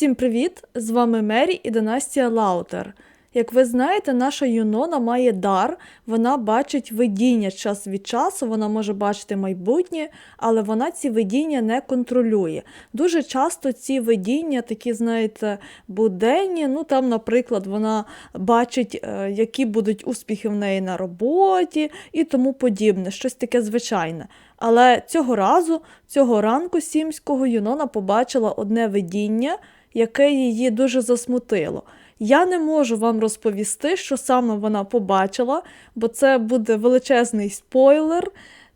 Всім привіт! З вами Мері і Династія Лаутер. Як ви знаєте, наша Юнона має дар, вона бачить видіння час від часу, вона може бачити майбутнє, але вона ці видіння не контролює. Дуже часто ці видіння, такі, знаєте, буденні, ну там, наприклад, вона бачить, е, які будуть успіхи в неї на роботі і тому подібне, щось таке звичайне. Але цього разу, цього ранку сімського Юнона побачила одне видіння, яке її дуже засмутило. Я не можу вам розповісти, що саме вона побачила, бо це буде величезний спойлер,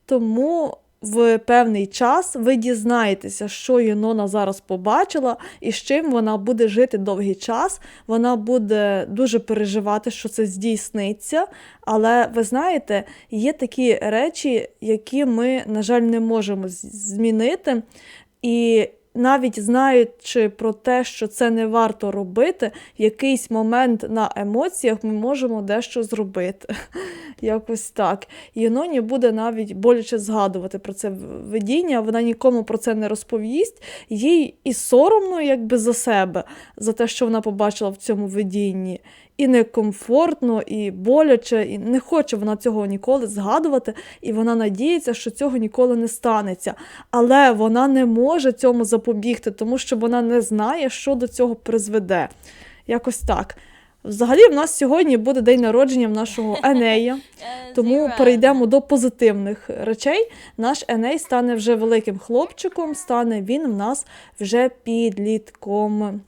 тому в певний час ви дізнаєтеся, що Юнона зараз побачила і з чим вона буде жити довгий час. Вона буде дуже переживати, що це здійсниться. Але ви знаєте, є такі речі, які ми, на жаль, не можемо змінити. І навіть знаючи про те, що це не варто робити, в якийсь момент на емоціях ми можемо дещо зробити. Якось так. Юноні буде навіть боляче згадувати про це видіння, вона нікому про це не розповість. Їй і соромно, якби за себе, за те, що вона побачила в цьому видінні. І некомфортно, і боляче, і не хоче вона цього ніколи згадувати, і вона надіється, що цього ніколи не станеться. Але вона не може цьому запобігти, тому що вона не знає, що до цього призведе. Якось так. Взагалі, в нас сьогодні буде день народження в нашого Енея, тому перейдемо до позитивних речей. Наш Еней стане вже великим хлопчиком, стане він в нас вже підлітком.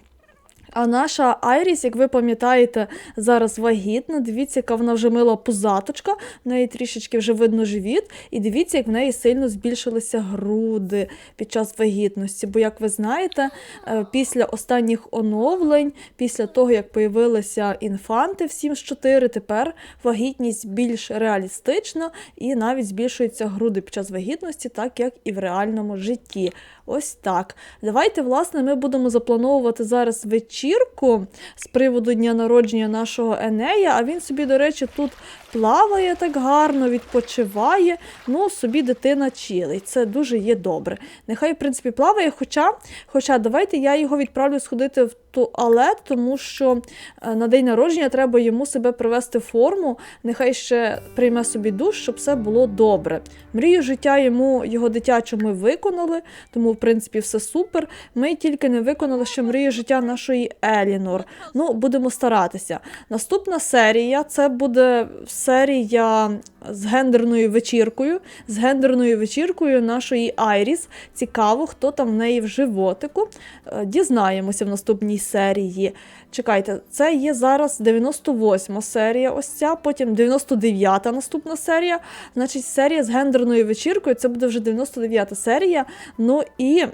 А наша Айріс, як ви пам'ятаєте, зараз вагітна. Дивіться, яка вона вже мила пузаточка, в неї трішечки вже видно живіт. І дивіться, як в неї сильно збільшилися груди під час вагітності. Бо, як ви знаєте, е, після останніх оновлень, після того, як появилися інфанти в 7-4, тепер вагітність більш реалістична і навіть збільшуються груди під час вагітності, так як і в реальному житті. Ось так. Давайте, власне, ми будемо заплановувати зараз вечірку з приводу дня народження нашого Енея. А він собі, до речі, тут плаває так гарно, відпочиває. Ну, собі дитина чилить. Це дуже є добре. Нехай, в принципі, плаває. Хоча, хоча давайте я його відправлю сходити в туалет, тому що е, на день народження треба йому себе привести в форму. Нехай ще прийме собі душ, щоб все було добре. Мрію життя йому його дитячу ми виконали, тому в принципі все супер. Ми тільки не виконали ще мрію життя нашої Елінор. Ну, будемо старатися. Наступна серія це буде серія з гендерною вечіркою. З гендерною вечіркою нашої Айріс. Цікаво, хто там в неї в животику. Е, Дізнаємося в наступній серії. Чекайте, це є зараз 98 серія, ось ця, потім 99-та наступна серія. Значить, серія з гендерною вечіркою, це буде вже 99-та серія. Ну і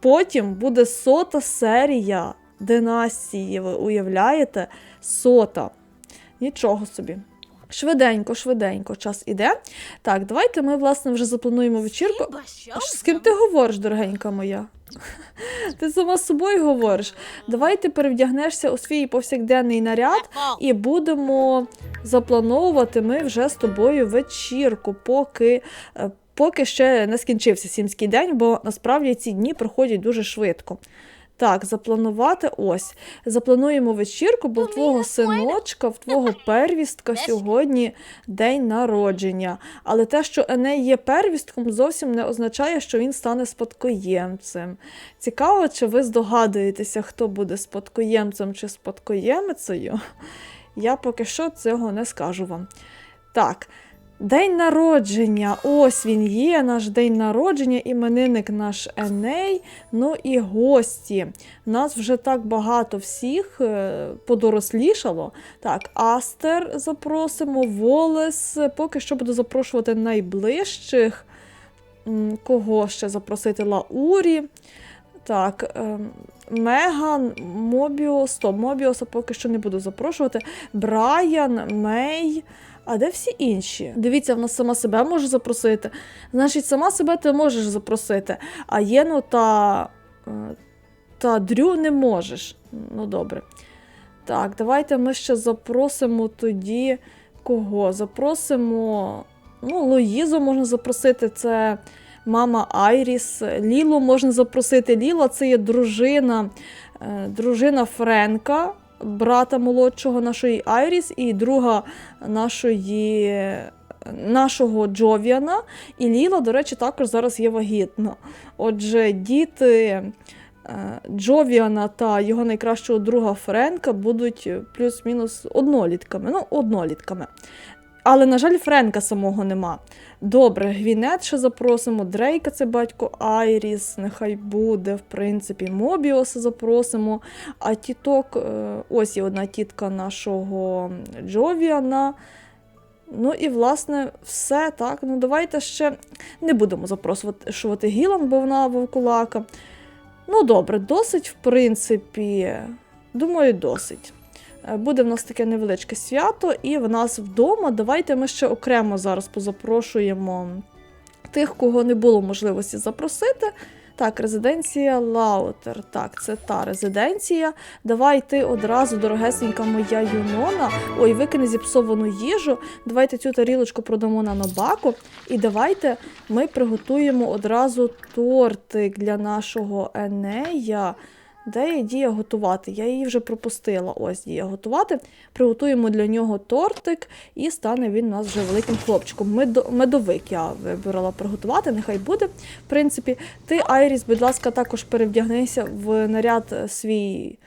потім буде сота серія династії. Ви уявляєте? Сота. Нічого собі. Швиденько, швиденько, час іде. Так, давайте ми, власне, вже заплануємо вечірку. З ким ти говориш, дорогенька моя? Ти сама з собою говориш. Давай ти перевдягнешся у свій повсякденний наряд і будемо заплановувати ми вже з тобою вечірку, поки, е, поки ще не скінчився сімський день, бо насправді ці дні проходять дуже швидко. Так, запланувати ось. Заплануємо вечірку, бо в твого синочка, в твого первістка сьогодні день народження. Але те, що Еней є первістком, зовсім не означає, що він стане спадкоємцем. Цікаво, чи ви здогадуєтеся, хто буде спадкоємцем чи спадкоємицею? Я поки що цього не скажу вам. Так, день народження. Ось він є, наш день народження, іменинник наш Еней. Ну і гості. Нас вже так багато всіх е, подорослішало. Так, Астер запросимо, Волес. Поки що буду запрошувати найближчих. Кого ще запросити? Лаурі. Так, ем, Меган, Мобіус, стоп, Мобіуса поки що не буду запрошувати. Брайан, Мей. А де всі інші? Дивіться, вона сама себе може запросити. Значить, сама себе ти можеш запросити, а Єну та, е, та Дрю не можеш. Ну, добре. Так, давайте ми ще запросимо тоді кого? Запросимо. Ну, Луїзу можна запросити, це мама Айріс. Лілу можна запросити. Ліла це є дружина е, дружина Френка, брата молодшого нашої Айріс, і друга нашої. Нашого Джовіана, і Ліла, до речі, також зараз є вагітна. Отже, діти е, Джовіана та його найкращого друга Френка будуть плюс-мінус однолітками. Ну, однолітками. Але, на жаль, Френка самого нема. Добре, Гвінет ще запросимо. Дрейка це батько Айріс, нехай буде, в принципі, Мобіоса запросимо. А тіток, е, ось є одна тітка нашого Джовіана. Ну і, власне, все так. Ну, давайте ще не будемо запрошувати Гілан, бо вона вовкулака. Ну, добре, досить, в принципі, думаю, досить. Е, Буде в нас таке невеличке свято, і в нас вдома. Давайте ми ще окремо зараз позапрошуємо тих, кого не було можливості запросити. Так, резиденція Лаутер. Так, це та резиденція. Давай ти одразу, дорогесенька моя Юнона. Ой, викине зіпсовану їжу. Давайте цю тарілочку продамо на нобаку. І давайте ми приготуємо одразу тортик для нашого Енея. Де є дія готувати? Я її вже пропустила. Ось дія готувати. Приготуємо для нього тортик, і стане він у нас вже великим хлопчиком. Медо- Медовик я вибрала приготувати, нехай буде. В принципі, ти, Айріс, будь ласка, також перевдягнися в наряд свій.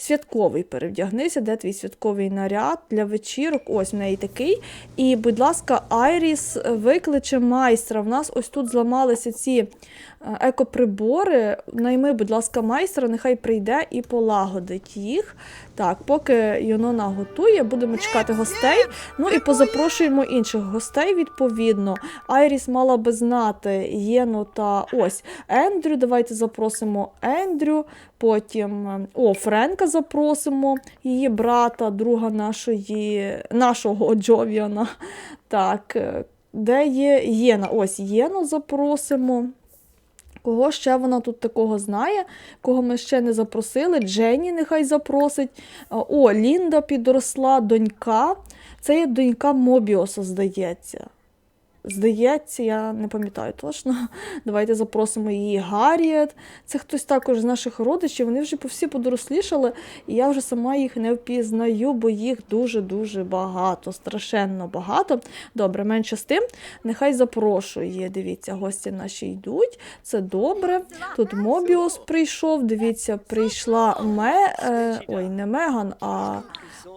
Святковий перевдягнися, де твій святковий наряд для вечірок. Ось в неї такий. І, будь ласка, Айріс викличе майстра. В нас ось тут зламалися ці е, екоприбори. Найми, будь ласка, майстра, нехай прийде і полагодить їх. Так, поки Йонона готує, будемо чекати гостей. Ну і позапрошуємо інших гостей, відповідно. Айріс мала би знати Єну та ось Ендрю. Давайте запросимо Ендрю. Потім о, Френка запросимо, її брата, друга нашої, нашого Джовіана. Так, де є Єна? Ось Єну запросимо. Кого ще вона тут такого знає, кого ми ще не запросили? Дженні нехай запросить. О, Лінда підросла, донька. Це є донька Мобіоса, здається. Здається, я не пам'ятаю точно. Давайте запросимо її Гарріет. Це хтось також з наших родичів. Вони вже всі подорослішали, і я вже сама їх не впізнаю, бо їх дуже-дуже багато, страшенно багато. Добре, менше з тим. Нехай запрошує. Дивіться, гості наші йдуть. Це добре. Тут Мобіос прийшов. Дивіться, прийшла Ме... е, Ой, не Меган, а.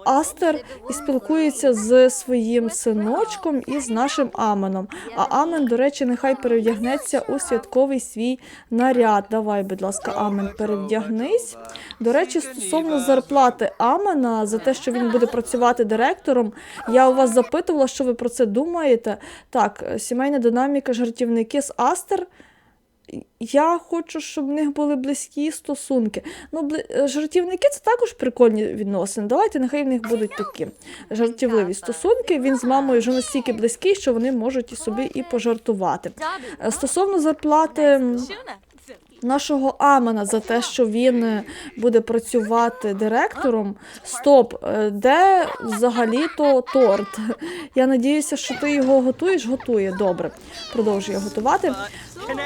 Астер і спілкується з своїм синочком і з нашим Аменом. А Амен, до речі, нехай перевдягнеться у святковий свій наряд. Давай, будь ласка, Амен, перевдягнись. До речі, стосовно зарплати Амена за те, що він буде працювати директором, я у вас запитувала, що ви про це думаєте. Так, сімейна динаміка, жартівники з Астер. Я хочу, щоб в них були близькі стосунки. Ну, бли- жартівники це також прикольні відносини. Давайте, нехай в них будуть такі жартівливі стосунки. Він з мамою вже настільки близький, що вони можуть і собі і пожартувати. Е, Стосовно зарплати нашого Амена за те, що він е, буде працювати директором. Стоп, е, де взагалі-то торт? Я надіюся, що ти його готуєш. Готує. Добре. Продовжує готувати.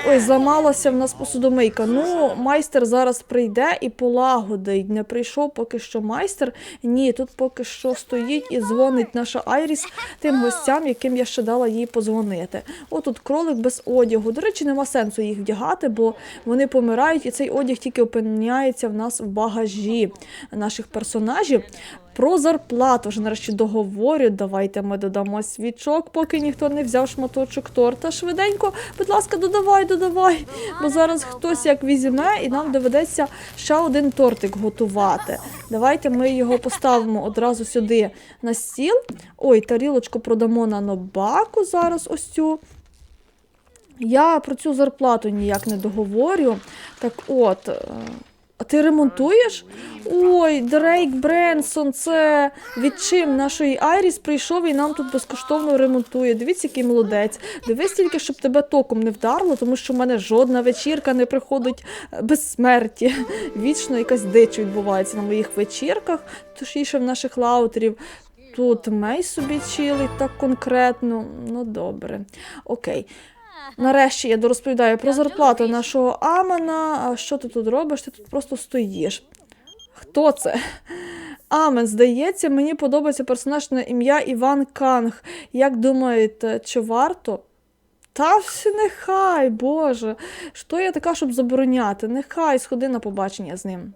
Ой, зламалася в нас посудомийка. Ну, майстер зараз прийде і полагодить. Не прийшов поки що майстер. Ні, тут поки що стоїть і дзвонить наша Айріс тим гостям, яким я ще дала їй позвонити. Отут кролик без одягу. До речі, нема сенсу їх вдягати, бо вони помирають, і цей одяг тільки опиняється в нас в багажі наших персонажів. Про зарплату вже нарешті договорю. Давайте ми додамо свічок, поки ніхто не взяв шматочок торта. Швиденько, будь ласка, додавай, додавай. Бо зараз хтось як візьме, і нам доведеться ще один тортик готувати. Давайте ми його поставимо одразу сюди на стіл. Ой, тарілочку продамо на нобаку зараз ось цю. Я про цю зарплату ніяк не договорю. Так от. А ти ремонтуєш? Ой, Дрейк Бренсон, це відчим нашої Айріс прийшов і нам тут безкоштовно ремонтує. Дивіться, який молодець. Дивись тільки, щоб тебе током не вдарило, тому що в мене жодна вечірка не приходить е, без смерті. Вічно якась дич відбувається на моїх вечірках, точніше в наших лаутерів. Тут Мей собі чилить так конкретно. Ну добре. Окей. Нарешті я дорозповідаю про зарплату нашого Амена. А що ти тут робиш? Ти тут просто стоїш. Хто це? Амен, здається, мені подобається персонаж на ім'я Іван Канг. Як думаєте, чи варто? Та все нехай, Боже. Що я така, щоб забороняти? Нехай сходи на побачення з ним.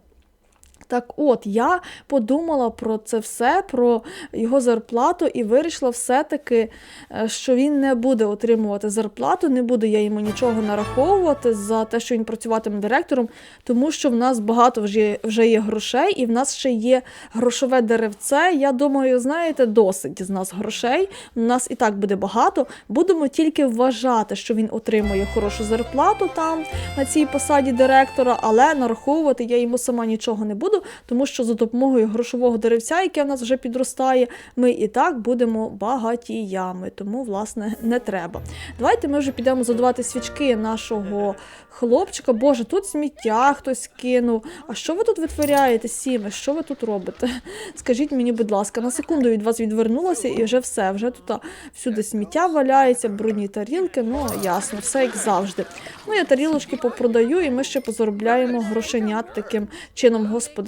Так от, я подумала про це все, про його зарплату, і вирішила все-таки, е, що він не буде отримувати зарплату, не буду я йому нічого нараховувати за те, що він працюватиме директором, тому що в нас багато вже, вже є грошей, і в нас ще є грошове деревце. Я думаю, знаєте, досить з нас грошей. У нас і так буде багато. Будемо тільки вважати, що він отримує хорошу зарплату там на цій посаді директора, але нараховувати я йому сама нічого не буду, тому що за допомогою грошового деревця, яке в нас вже підростає, ми і так будемо багатіями. Тому, власне, не треба. Давайте ми вже підемо задавати свічки нашого хлопчика. Боже, тут сміття хтось кинув. А що ви тут витворяєте, Сіме? Що ви тут робите? Скажіть мені, будь ласка, на секунду від вас відвернулася і вже все. Вже тут всюди сміття валяється, брудні тарілки. Ну, ясно, все як завжди. Ну, я тарілочки попродаю, і ми ще позаробляємо грошенят таким чином, господи.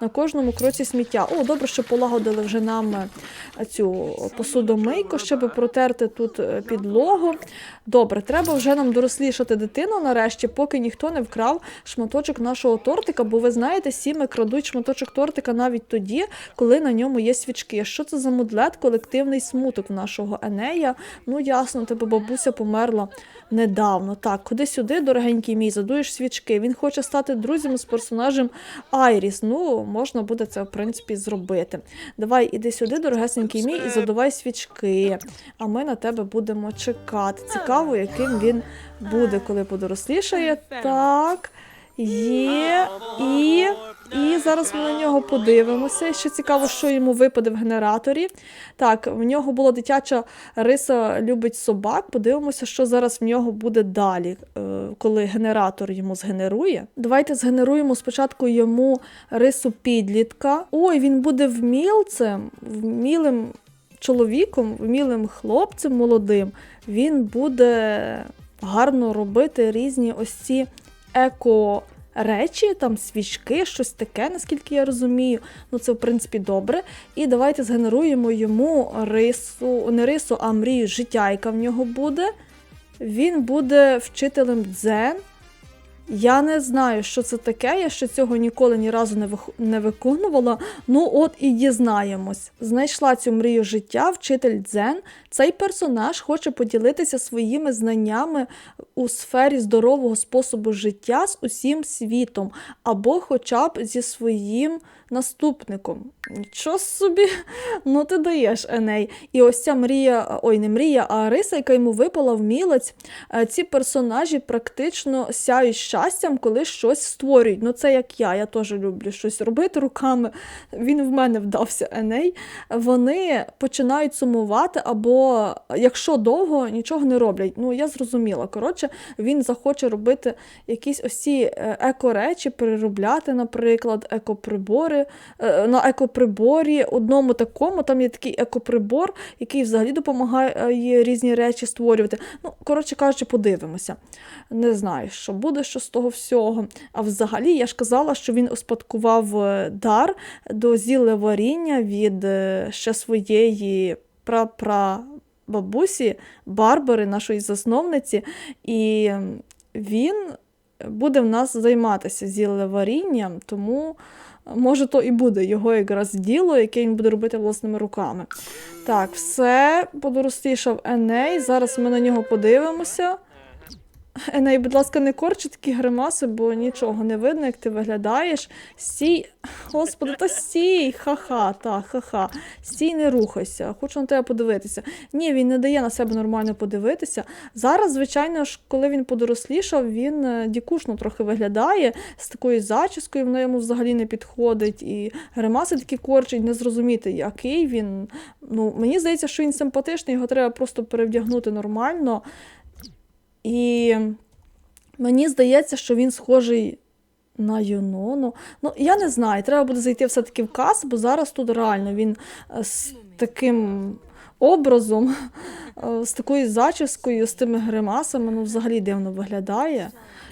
На кожному кроці сміття. О, добре, що полагодили вже нам е, цю посудомийку, щоб протерти тут е, підлогу. Добре, треба вже нам дорослішати дитину нарешті, поки ніхто не вкрав шматочок нашого тортика, бо ви знаєте, сіми крадуть шматочок тортика навіть тоді, коли на ньому є свічки. Що це за мудлет, колективний смуток нашого Енея? Ну ясно, тебе бабуся померла недавно. Так, куди сюди, дорогенький мій, задуєш свічки. Він хоче стати друзем з персонажем Айріс. Ну, можна буде це, в принципі, зробити. Давай, іди сюди, дорогесенький мій, і задувай свічки. А ми на тебе будемо чекати. Цікаво, яким він буде, коли подорослішає. Так. Є і. І зараз ми на нього подивимося. Ще цікаво, що йому випаде в генераторі. Так, в нього була дитяча риса любить собак. Подивимося, що зараз в нього буде далі, е, коли генератор йому згенерує. Давайте згенеруємо спочатку йому рису підлітка. Ой, він буде вмілцем, вмілим чоловіком, вмілим хлопцем молодим. Він буде гарно робити різні ось ці еко. Речі, там свічки, щось таке, наскільки я розумію. Ну це в принципі добре. І давайте згенеруємо йому рису, не рису, а мрію життя, яка в нього буде. Він буде вчителем дзен. Я не знаю, що це таке. Я ще цього ніколи ні разу не не виконувала. Ну, от і дізнаємось. Знайшла цю мрію життя, вчитель дзен. Цей персонаж хоче поділитися своїми знаннями у сфері здорового способу життя з усім світом, або хоча б зі своїм наступником. Нічого собі, ну ти даєш Еней. І ось ця мрія, ой, не мрія, а риса, яка йому випала в мілець. Е, Ці персонажі практично сяють щастям, коли щось створюють. Ну, це як я, я теж люблю щось робити руками. Він в мене вдався Еней. Вони починають сумувати, або якщо довго нічого не роблять. Ну, я зрозуміла. Коротше, він захоче робити якісь ось ці е, еко-речі, переробляти, наприклад, екоприбори. Е, На екоприборі одному такому, там є такий екоприбор, який взагалі допомагає різні речі створювати. Ну, коротше кажучи, подивимося. Не знаю, що буде що того всього. А взагалі, я ж казала, що він успадкував е, дар до зіллеваріння від е, ще своєї прапра бабусі Барбари, нашої засновниці, і він буде в нас займатися зіллеварінням, тому може то і буде його якраз діло, яке він буде робити власними руками. Так, все, подорослішав Еней. Зараз ми на нього подивимося. Еней, будь ласка, не корчи такі гримаси, бо нічого не видно, як ти виглядаєш. Стій, господи, та стій, ха-ха, та, ха-ха. Стій, не рухайся, хочу на тебе подивитися. Ні, він не дає на себе нормально подивитися. Зараз, звичайно ж, коли він подорослішав, він е, дікушно трохи виглядає з такою зачіскою, вона йому взагалі не підходить. І гримаси такі корчить, не зрозуміти, який він. Ну, мені здається, що він симпатичний, його треба просто перевдягнути нормально. І мені здається, що він схожий на Юнону. Ну, я не знаю, треба буде зайти все-таки в кас, бо зараз тут реально він е, з таким образом з такою зачіскою, з тими гримасами, ну взагалі дивно виглядає.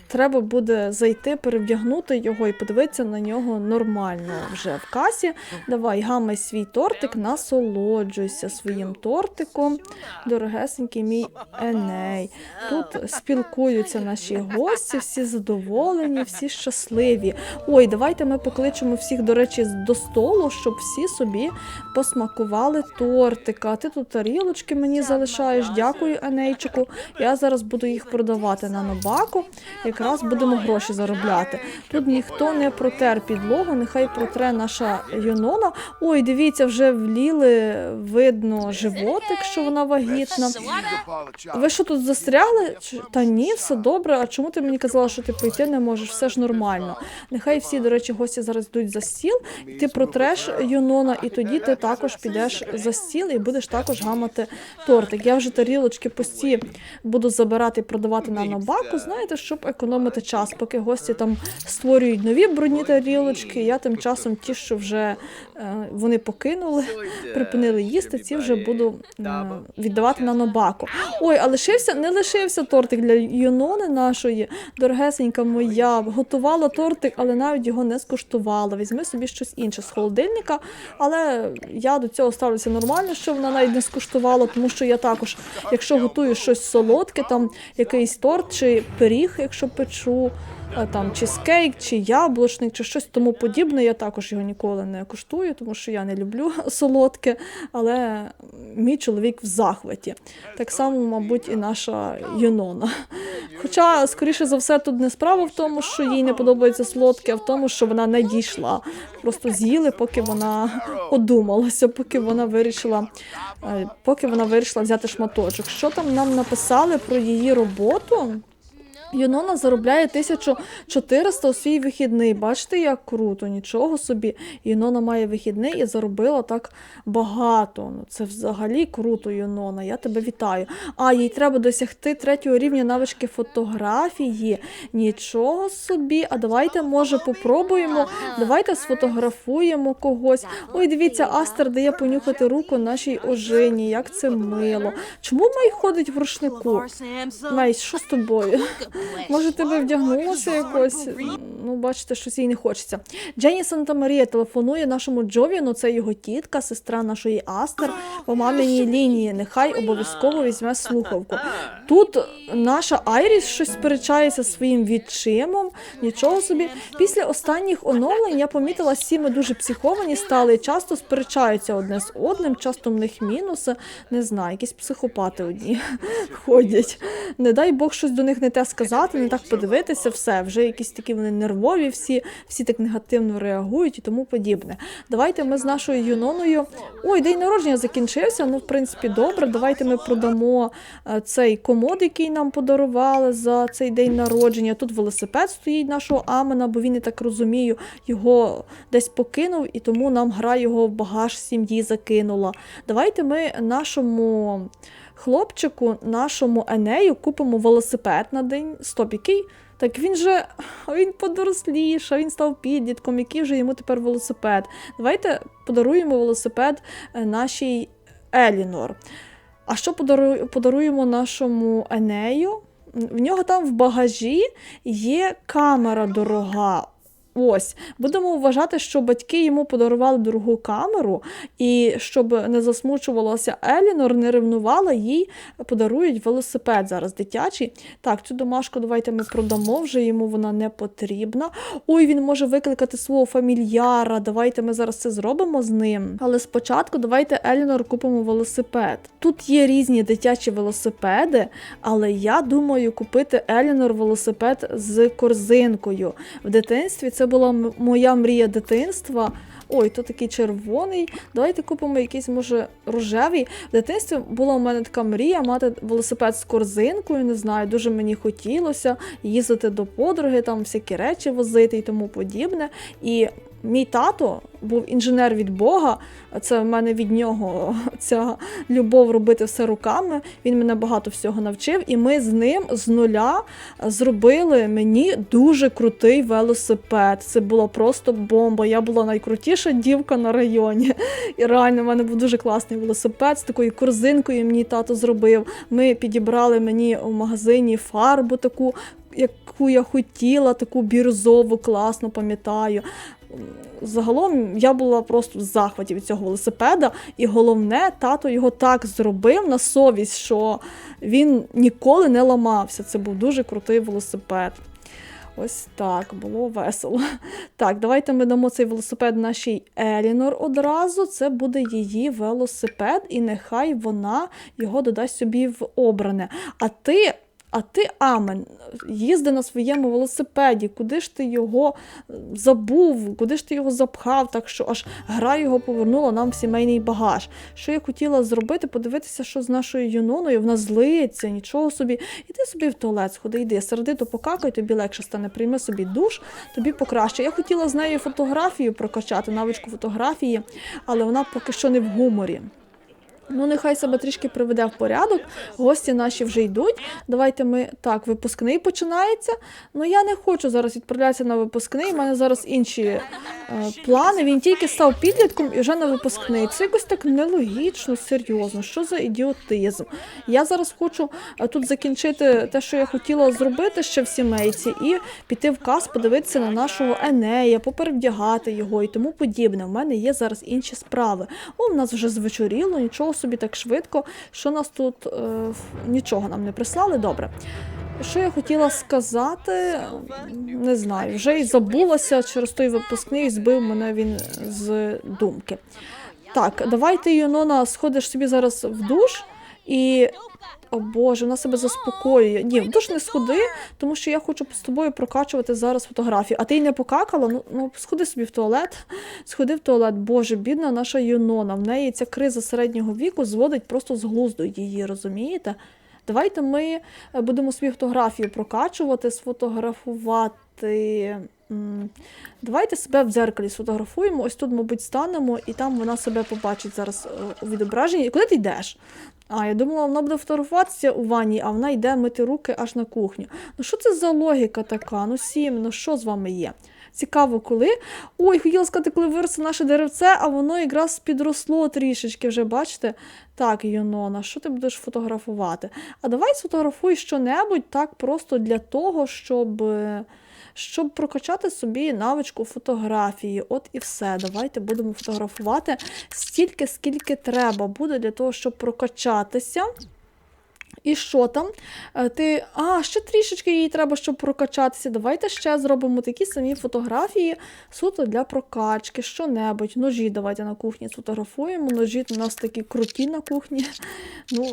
Треба буде зайти, перевдягнути його і подивитися на нього нормально вже в касі. Давай, гамай свій тортик, насолоджуйся своїм тортиком. Дорогесенький мій Еней. Тут спілкуються наші гості, всі задоволені, всі щасливі. Ой, давайте ми покличемо всіх, до речі, до столу, щоб всі собі посмакували тортика. Ти тут тарілочки мені залишаєш. Дякую, Енейчику. Я зараз буду їх продавати на нобаку. Якраз будемо гроші заробляти. Тут ніхто не протер підлогу, нехай протре наша Юнона. Ой, дивіться, вже вліли, видно животик, що вона вагітна. Ви що тут застрягли? Та ні, все добре. А чому ти мені казала, що ти прийти не можеш? Все ж нормально. Нехай всі, до речі, гості зараз йдуть за стіл, і ти протреш Юнона, і тоді ти також підеш за стіл і будеш також гамати тортик. Я вже тарілочки пусті буду забирати і продавати на набаку, знаєте, щоб економити час, поки гості там створюють нові брудні тарілочки. Я тим часом ті, що вже е, вони покинули, припинили їсти, ці вже буду е, віддавати на нобаку. Ой, а лишився, не лишився тортик для Юнони нашої, дорогесенька моя. Готувала тортик, але навіть його не скуштувала. Візьми собі щось інше з холодильника. Але я до цього ставлюся нормально, що вона навіть не скуштувала, тому що я також, якщо готую щось солодке, там якийсь торт чи пиріг, якщо печу. Там чи скейк, чи яблучник, чи щось тому подібне. Я також його ніколи не куштую, тому що я не люблю солодке, але мій чоловік в захваті. Так само, мабуть, і наша Юнона. Хоча, скоріше за все, тут не справа в тому, що їй не подобається солодке, а в тому, що вона не дійшла. Просто з'їли, поки вона одумалася, поки вона вирішила, е, поки вона вирішила взяти шматочок. Що там нам написали про її роботу? Юнона заробляє 1400 у свій вихідний. Бачите, як круто, нічого собі. Юнона має вихідний і заробила так багато. Ну, це взагалі круто, Юнона. Я тебе вітаю. А їй треба досягти третього рівня навички фотографії. Нічого собі. А давайте, може, попробуємо. Давайте сфотографуємо когось. Ой, дивіться, Астер дає понюхати руку нашій ожині. Як це мило. Чому Май ходить в рушнику? Май, що з тобою? Може, тебе вдягнулося якось? Ну, бачите, щось їй не хочеться. Дженні Санта Марія телефонує нашому Джовіну, це його тітка, сестра нашої Астер по маминій лінії. Нехай обов'язково візьме слухавку. Тут наша Айріс щось сперечається своїм відчимом. Нічого собі. Після останніх оновлень я помітила, сіми дуже психовані стали часто сперечаються одне з одним, часто в них мінуси. Не знаю, якісь психопати одні ходять. Не дай Бог щось до них не те сказати, не так подивитися, все. Вже якісь такі вони нервові, всі, всі так негативно реагують і тому подібне. Давайте ми з нашою Юноною. Ой, день народження закінчився. Ну, в принципі, добре. Давайте ми продамо е, цей комод, який нам подарували за цей день народження. Тут велосипед стоїть нашого Амена, бо він, я так розумію, його десь покинув, і тому нам гра його в багаж сім'ї закинула. Давайте ми нашому хлопчику, нашому Енею, купимо велосипед на день. Стоп, який? Так він же він подорослішав, він став підлітком, який вже йому тепер велосипед. Давайте подаруємо велосипед е, нашій Елінор. А що подаруємо нашому Енею? В нього там в багажі є камера дорога. Ось, будемо вважати, що батьки йому подарували дорогу камеру, і щоб не засмучувалася Елінор, не ревнувала, їй подарують велосипед зараз дитячий. Так, цю домашку давайте ми продамо, вже йому вона не потрібна. Ой, він може викликати свого фамільяра. Давайте ми зараз це зробимо з ним. Але спочатку давайте Елінор купимо велосипед. Тут є різні дитячі велосипеди, але я думаю купити Елінор велосипед з корзинкою. В дитинстві це була моя мрія дитинства. Ой, то такий червоний. Давайте купимо якийсь, може, рожевий. В дитинстві була у мене така мрія мати велосипед з корзинкою. Не знаю, дуже мені хотілося їздити до подруги, там всякі речі возити і тому подібне. І мій тато був інженер від Бога. Це в мене від нього ця любов робити все руками. Він мене багато всього навчив, і ми з ним з нуля зробили мені дуже крутий велосипед. Це було просто бомба. Я була найкрутіша дівка на районі. І реально, в мене був дуже класний велосипед з такою корзинкою. Мені тато зробив. Ми підібрали мені у магазині фарбу таку. Яку я хотіла, таку бірюзову, класно пам'ятаю. Загалом я була просто в захваті від цього велосипеда, і головне, тато його так зробив на совість, що він ніколи не ламався. Це був дуже крутий велосипед. Ось так, було весело. Так, давайте ми дамо цей велосипед нашій Елінор одразу. Це буде її велосипед, і нехай вона його додасть собі в обране. А ти. А ти, Амен, їзди на своєму велосипеді, куди ж ти його забув, куди ж ти його запхав, так що аж гра його повернула нам в сімейний багаж. Що я хотіла зробити, подивитися, що з нашою Юноною, вона злиться, нічого собі. Іди собі в туалет, сходи, йди, сердито покакай, тобі легше стане, прийми собі душ, тобі покраще. Я хотіла з нею фотографію прокачати, навичку фотографії, але вона поки що не в гуморі. Ну, нехай себе трішки приведе в порядок. Гості наші вже йдуть. Давайте ми так, випускний починається. Ну я не хочу зараз відправлятися на випускний. У мене зараз інші е, плани. Він тільки став підлітком і вже на випускний. Це якось так нелогічно, серйозно. Що за ідіотизм? Я зараз хочу е, тут закінчити те, що я хотіла зробити ще в сімейці, і піти в кас, подивитися на нашого Енея, поперевдягати його і тому подібне. У мене є зараз інші справи. В нас вже звечоріло, нічого собі так швидко, що нас тут е, нічого нам не прислали. Добре. Що я хотіла сказати, не знаю, вже й забулася через той випускний, збив мене він з думки. Так, давайте, Юнона, сходиш собі зараз в душ і. О Боже, вона себе заспокоює. Ні, душ не сходи, тому що я хочу з тобою прокачувати зараз фотографію. А ти й не покакала? Ну, ну сходи собі в туалет. Сходи в туалет. Боже, бідна наша Юнона. В неї ця криза середнього віку зводить просто з глузду її, розумієте? Давайте ми е, будемо собі фотографію прокачувати, сфотографувати. Давайте себе в дзеркалі сфотографуємо. Ось тут, мабуть, станемо, і там вона себе побачить зараз е, у відображенні. І куди ти йдеш? А, я думала, вона буде фотографуватися у ванні, а вона йде мити руки аж на кухню. Ну що це за логіка така? Ну сім, ну що з вами є? Цікаво, коли. Ой, хотіла сказати, коли виросте наше деревце, а воно якраз підросло трішечки, вже бачите? Так, Юнона, що ти будеш фотографувати? А давай сфотографуй що-небудь так просто для того, щоб. Щоб прокачати собі навичку фотографії. От і все. Давайте будемо фотографувати стільки, скільки треба буде для того, щоб прокачатися. І що там? Е, Ти, а, ще трішечки їй треба, щоб прокачатися. Давайте ще зробимо такі самі фотографії суто для прокачки, що-небудь. Ножі давайте на кухні сфотографуємо. Ножі у нас такі круті на кухні. Ну,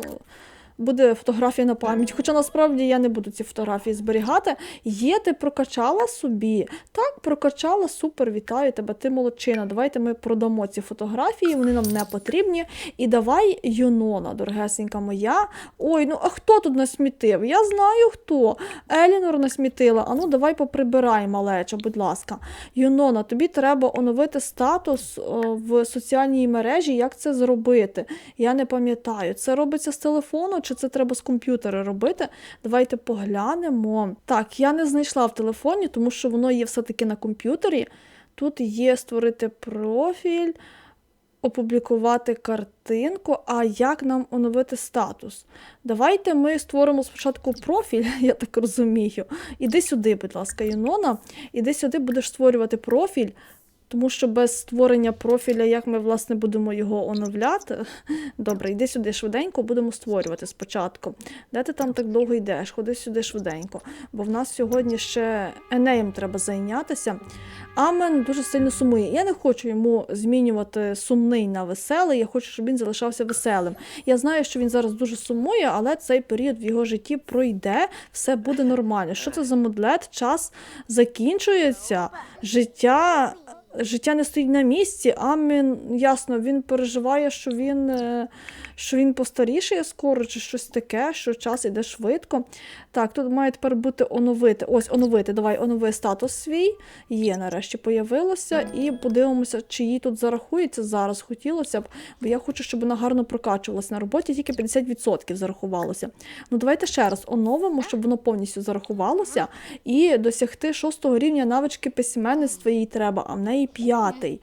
буде фотографія на пам'ять. Хоча насправді я не буду ці фотографії зберігати. Є, ти прокачала собі. Так, прокачала, супер, вітаю тебе, ти молодчина. Давайте ми продамо ці фотографії, вони нам не потрібні. І давай Юнона, дорогесенька моя. Ой, ну а хто тут насмітив? Я знаю хто. Елінор насмітила. Ану, давай поприбирай, малеча, будь ласка. Юнона, тобі треба оновити статус о, в соціальній мережі. Як це зробити? Я не пам'ятаю. Це робиться з телефону чи це треба з комп'ютера робити? Давайте поглянемо. Так, я не знайшла в телефоні, тому що воно є все-таки на комп'ютері. Тут є створити профіль, опублікувати картинку. А як нам оновити статус? Давайте ми створимо спочатку профіль, я так розумію. Іди сюди, будь ласка, Юнона. Іди сюди, будеш створювати профіль. Тому що без створення профіля, як ми власне будемо його оновляти. Добре, йди сюди швиденько, будемо створювати спочатку. Де ти там так довго йдеш? Ходи сюди швиденько. Бо в нас сьогодні ще Енеєм треба зайнятися. Амен дуже сильно сумує. Я не хочу йому змінювати сумний на веселий. Я хочу, щоб він залишався веселим. Я знаю, що він зараз дуже сумує, але цей період в його житті пройде, все буде нормально. Що це за модлет? Час закінчується, життя. Життя не стоїть на місці, Амін, ясно, він переживає, що він, е, що він постарішає скоро, чи щось таке, що час іде швидко. Так, тут має тепер бути оновити. Ось оновити. Давай онови статус свій. Є нарешті появилося. І подивимося, чи їй тут зарахується зараз. Хотілося б, бо я хочу, щоб вона гарно прокачувалася на роботі, тільки 50% зарахувалося. Ну давайте ще раз оновимо, щоб воно повністю зарахувалося. І досягти шостого рівня навички письменництва їй треба, а в неї п'ятий.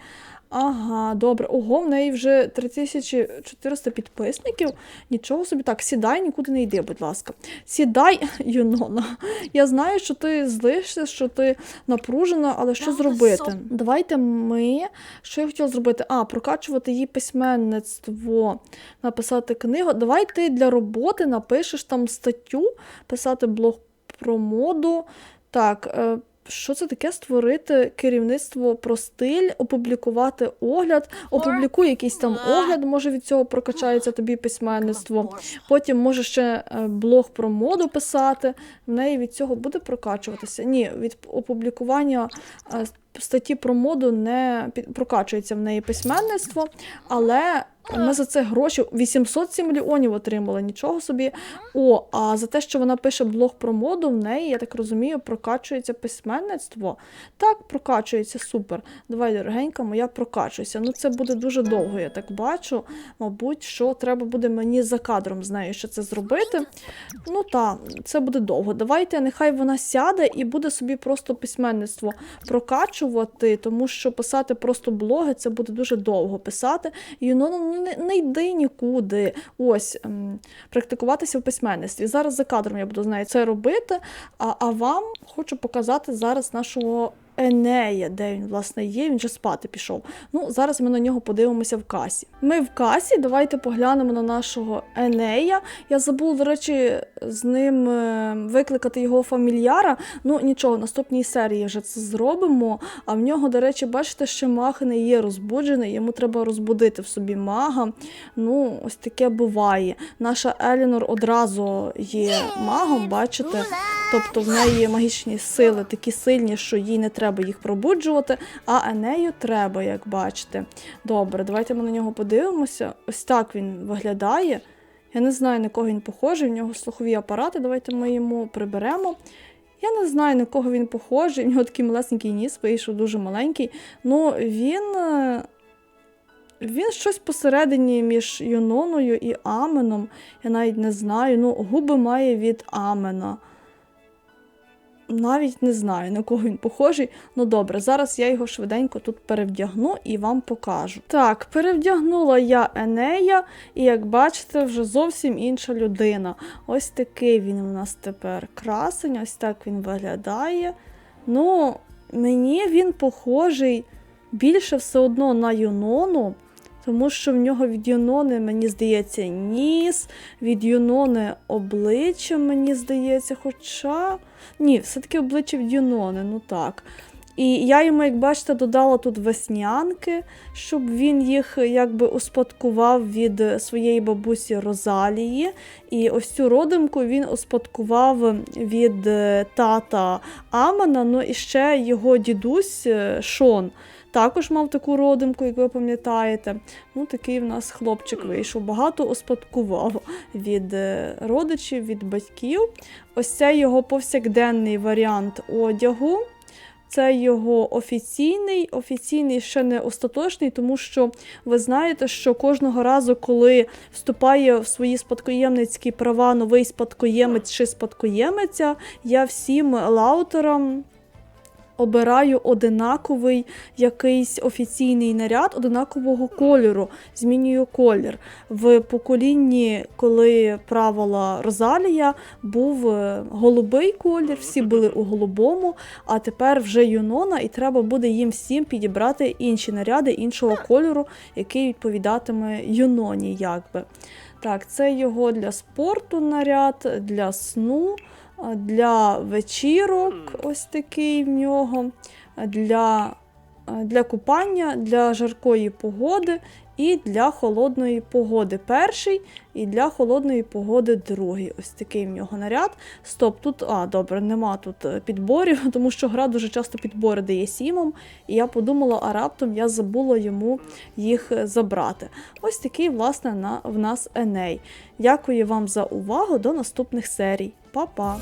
Ага, добре. Ого, в неї вже 3400 підписників. Нічого собі так, сідай, нікуди не йди, будь ласка. Сідай, Юнона. Я знаю, що ти злишся, що ти напружена, але що зробити? Давайте ми. Що я хотіла зробити? А, прокачувати її письменництво, написати книгу. Давай ти для роботи напишеш там статтю, писати блог про моду. Так. Що це таке створити керівництво про стиль, опублікувати огляд, опублікуй якийсь там огляд, може від цього прокачається тобі письменництво. Потім може ще е, блог про моду писати. В неї від цього буде прокачуватися. Ні, від опублікування е, статті про моду не прокачується в неї письменництво, але ми за це гроші 807 мільйонів отримали. Нічого собі. О, а за те, що вона пише блог про моду, в неї, я так розумію, прокачується письменництво. Так, прокачується супер. Давай, дорогенька, моя прокачуйся. Ну, це буде дуже довго, я так бачу. Мабуть, що треба буде мені за кадром з нею ще це зробити. Ну так, це буде довго. Давайте, нехай вона сяде і буде собі просто письменництво прокачувати, тому що писати просто блоги це буде дуже довго писати. І ну, ну не, не йди нікуди. Ось ем, практикуватися в письменництві. Зараз за кадром я буду з нею це робити. А, а вам хочу показати зараз нашого. Енея, де він власне є, він же спати пішов. Ну, зараз ми на нього подивимося в касі. Ми в касі, давайте поглянемо на нашого Енея. Я забула, до речі, з ним е, викликати його фамільяра. Ну нічого, в наступній серії вже це зробимо. А в нього, до речі, бачите, ще маг не є розбуджений, йому треба розбудити в собі мага. Ну, ось таке буває. Наша Елінор одразу є магом, бачите? Тобто в неї магічні сили такі сильні, що їй не треба їх пробуджувати, а Енею треба, як бачите. Добре, давайте ми на нього подивимося. Ось так він виглядає. Я не знаю, на кого він похожий, в нього слухові апарати. Давайте ми йому приберемо. Я не знаю, на кого він похожий. В нього такий малесенький ніс, вийшов дуже маленький. Ну, він. е, Він щось посередині між Юноною і Аменом. Я навіть не знаю. Ну, губи має від Амена. Навіть не знаю, на кого він похожий. Ну добре, зараз я його швиденько тут перевдягну і вам покажу. Так, перевдягнула я Енея, і як бачите, вже зовсім інша людина. Ось такий він у нас тепер красень, ось так він виглядає. Ну, мені він похожий більше все одно на Юнону. Тому що в нього від Юнони, мені здається, ніс, від Юнони обличчя, мені здається, хоча. Ні, все-таки обличчя в Юнони, ну так. І я йому, як бачите, додала тут веснянки, щоб він їх якби успадкував від своєї бабусі Розалії. І ось цю родимку він успадкував від е, тата Амана. Ну і ще його дідусь е, Шон також мав таку родимку, як ви пам'ятаєте. Ну, такий в нас хлопчик вийшов. Багато успадкував від е, родичів, від батьків. Ось це його повсякденний варіант одягу. Це його офіційний, офіційний ще не остаточний, тому що ви знаєте, що кожного разу, коли вступає в свої спадкоємницькі права новий спадкоємець чи спадкоємиця, я всім лаутерам обираю одинаковий якийсь офіційний наряд одинакового кольору, змінюю колір. В поколінні, коли правила Розалія, був е, голубий колір, всі були у голубому, а тепер вже Юнона, і треба буде їм всім підібрати інші наряди іншого кольору, який відповідатиме Юноні, якби. Так, це його для спорту наряд, для сну, для вечірок, ось такий в нього, для для купання, для жаркої погоди і для холодної погоди перший, і для холодної погоди другий. Ось такий в нього наряд. Стоп, тут, а, добре, нема тут е, підборів, тому що гра дуже часто підбори дає сімом. І я подумала, а раптом я забула йому їх е, забрати. Ось такий, власне, на, в нас Еней. Дякую вам за увагу. До наступних серій. Па-па!